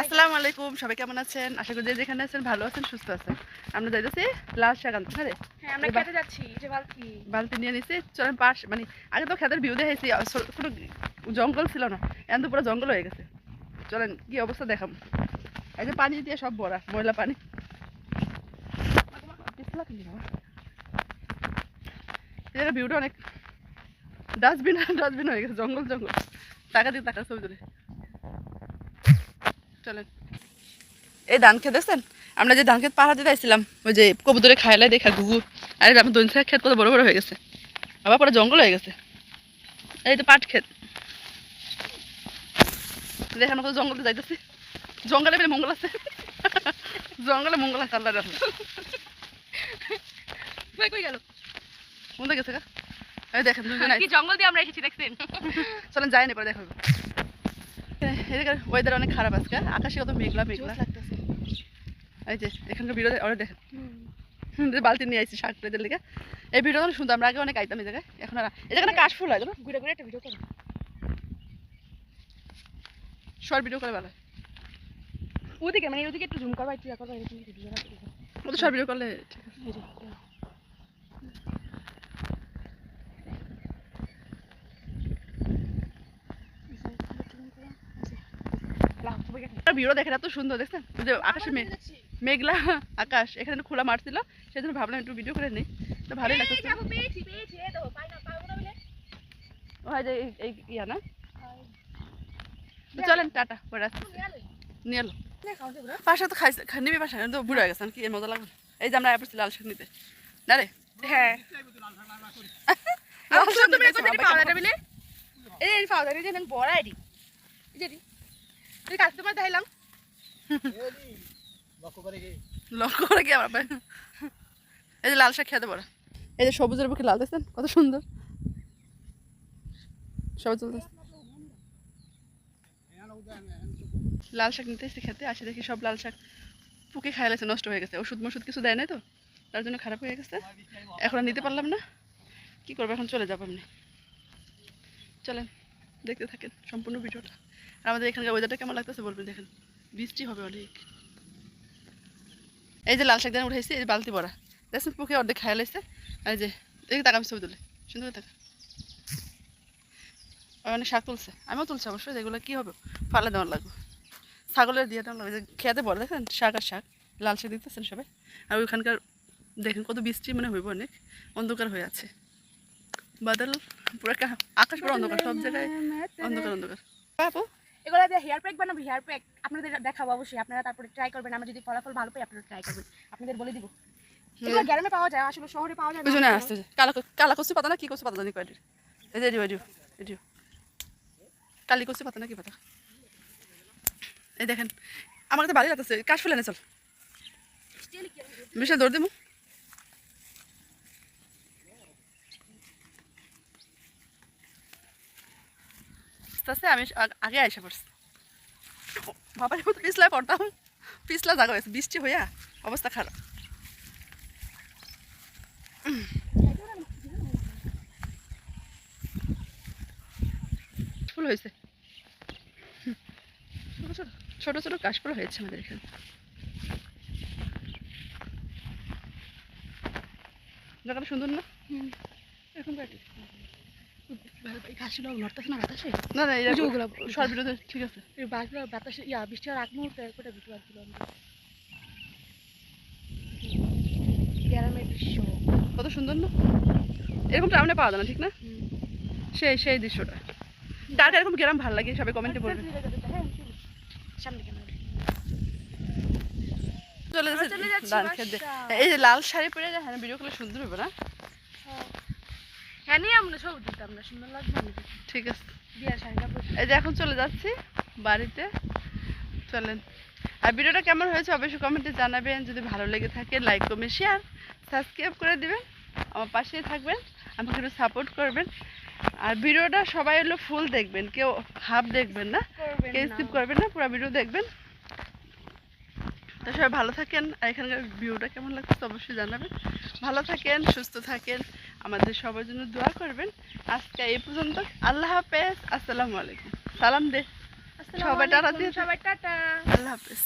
আসসালামু আলাইকুম সবাই কেমন আছেন? আশা করি যেখানে আছেন ভালো আছেন সুস্থ আছেন। আমরা যাইতেছি লাল শাক আনতে হ্যাঁ হ্যাঁ আমরা খেতে যাচ্ছি যে বালতি। বালতি নিয়ে নিছি চলেন পাশ মানে আগে তো খেতের ভিউ দেখাইছি কোনো জঙ্গল ছিল না এখন তো পুরো জঙ্গল হয়ে গেছে। চলেন কি অবস্থা দেখাম এই যে পানি দিয়ে সব ভরা ময়লা পানি। ভিউটা অনেক ডাস্টবিন ডাস্টবিন হয়ে গেছে জঙ্গল জঙ্গল। টাকা দিয়ে টাকা ছবি তুলে চলেন। এই ধান খেত দেখছেন আমরা যে ধান খেত পাহাড় দিতে আসছিলাম ওই যে কবুতরে খাইলে দেখা গুগু আরে আমার দৈন ক্ষেত কত বড় বড় হয়ে গেছে। আবার পরে জঙ্গল হয়ে গেছে। এই তো পাট ক্ষেত দেখেন কত জঙ্গলে যাইতেছি। জঙ্গলে বেলে মঙ্গল আছে। জঙ্গলে মঙ্গল আছে আল্লাহ কই কই গেল? মনে গেছে গা। এই দেখেন জঙ্গল দিয়ে আমরা এসেছি দেখছেন? চলেন যাই না পরে দেখাবো এদিকে ওয়েদার অনেক খারাপ আজকে। আকাশে কত মেঘলা মেঘলা। এই যে এখানকার ভিডিও ওরা দেখেন। বালতি নিয়ে আসছি শাক পেতে লেগে। এই ভিডিও অনেক সুন্দর আমরা আগে অনেক আইতাম এই জায়গায়। এখন আর এই জায়গায় কাশ ফুল হয় ঘুরে ঘুরে একটা ভিডিও করো। শর্ট ভিডিও করে ভালো ওদিকে মানে ওদিকে একটু জুম করবা একটু এরকম ভিডিও করলে ঠিক আছে এই যে, দাও। লাও, সবাই গেছে। ভিডিও দেখেন এত সুন্দর দেখছেন? যে আকাশে মেঘলা আকাশ এখানে খোলা মাঠ ছিল সেই জন্য ভাবলাম একটু ভিডিও করে নিই। তো ভালোই লাগছে দেখো, হয় যে এই- ইয়া না? চলেন টাটা পরে নিয়ে এলো। পাশে তো খাইছে নিবি পাশে তো বুড়ো হয়ে গেছেন কি এর মজা লাগবে? এই যে আমরা এবার লাল শাক নিতে। না রে? হ্যাঁ। লাল শাক তুমি কোথায় পাওয়া যাবে এই এই পাওয়া যাবে, যে বড় আইডি। তুই কাস্টমার দেখাইলাম। লক্ষ্য করে কি আমরা এই যে লাল শাক খেতে পারে। এই যে সবুজের বুকে লাল দেখছেন? কত সুন্দর। সবুজ লাল শাক নিতে এসে খেতে আসে দেখি সব লাল শাক পুকে খাই লাগছে নষ্ট হয়ে গেছে। ওষুধ মষুধ কিছু দেয় নাই তো? তার জন্য খারাপ হয়ে গেছে। এখন আর নিতে পারলাম না। কি করব এখন চলে যাব এমনি চলেন। দেখতে থাকেন সম্পূর্ণ ভিডিওটা। আর আমাদের এখানকার ওয়েদারটা কেমন লাগতেছে বলবেন দেখেন। বৃষ্টি হবে অনেক। এই যে লাল শাক দানা উঠাইছে, এই বালতি ভরা। দেখছেন পুকে অর্ধেক খাই লাইছে। আর যে দেখি টাকা আমি ছবি তুলে। সুন্দর টাকা অনেক শাক তুলছে। আমিও তুলছি অবশ্যই যেগুলো কী হবে? ফালে দেওয়ার লাগবে। ছাগলের দিয়ে দেওয়ার লাগবে। খেতে বড় দেখেন? শাক আর শাক। লাল শাক দিতেছেন সবাই। আর ওইখানকার, দেখেন কত বৃষ্টি মানে হইব অনেক। অন্ধকার হয়ে আছে। বাদল পুরো আকাশ পুরো অন্ধকার সব জায়গায় অন্ধকার অন্ধকার। আপু এগুলো দিয়ে হেয়ার প্যাক বানাবো হেয়ার প্যাক আপনাদের দেখাবো অবশ্যই আপনারা তারপরে ট্রাই করবেন আমরা যদি ফলাফল ভালো পাই আপনারা ট্রাই করবেন। আপনাদের বলে দিব। এগুলো গ্রামে পাওয়া যায় আসলে শহরে পাওয়া যায় না। পিছনে আসতে কালা কালা কচু পাতা না কি কচু পাতা জানি কয়টি? এই যে এডিও এডিও এডিও কালি কচু পাতা না কি পাতা? এই দেখেন আমার তো ভালোই লাগতেছে কাশ ফুলে না চল। বিশাল দৌড় দিমু। আস্তে আস্তে আমি আগে আইসা পড়ছি। বাবার মতো পিছলায় পড়তাম পিছলা জায়গা হয়েছে বৃষ্টি হইয়া অবস্থা খারাপ। ফুল হয়েছে। ছোট ছোট কাশফুল হয়েছে আমাদের এখানে। জায়গাটা সুন্দর না? লড়তেছে না না না ওই যে এটা ওগুলা, ঠিক আছে। এই বাসগুলো বাতাসে ইয়া বৃষ্টি হওয়ার আগ মুহূর্তে কোটা ভিডিও আসছিল গ্রামের দৃশ্য। কত সুন্দর না? এরকম টাউনে পাওয়া যায় না ঠিক না? সেই সেই দৃশ্যটা। কার এরকম গ্রাম ভালো লাগে সবাই কমেন্টে বলবে। চলে যাচ্ছে। এই যে লাল শাড়ি পরে যায় হ্যাঁ ভিডিও করলে সুন্দর হবে না? হ্যাঁ নিয়ে আমরা সব দিতাম না সুন্দর লাগবে ঠিক আছে। বিয়ার শাড়িটা পরে। এই যে এখন চলে যাচ্ছি বাড়িতে। চলেন। আর ভিডিওটা কেমন হয়েছে অবশ্যই কমেন্টে জানাবেন। যদি ভালো লেগে থাকে লাইক কমেন্ট শেয়ার সাবস্ক্রাইব করে দিবেন। আমার পাশেই থাকবেন আমাকে একটু সাপোর্ট করবেন। আর ভিডিওটা সবাই হলো ফুল দেখবেন কেউ হাফ দেখবেন না। কেউ স্কিপ করবেন না পুরো ভিডিও দেখবেন। তো সবাই ভালো থাকেন। আর এখানকার ভিউটা কেমন লাগছে অবশ্যই জানাবেন। ভালো থাকেন সুস্থ থাকেন। আমাদের সবার জন্য দোয়া করবেন। আজকে এই পর্যন্ত আল্লাহ হাফেজ। আসসালামু আলাইকুম। সালাম দে। সবাই টাটা দিয়ে সবাই টাটা। আল্লাহ হাফেজ।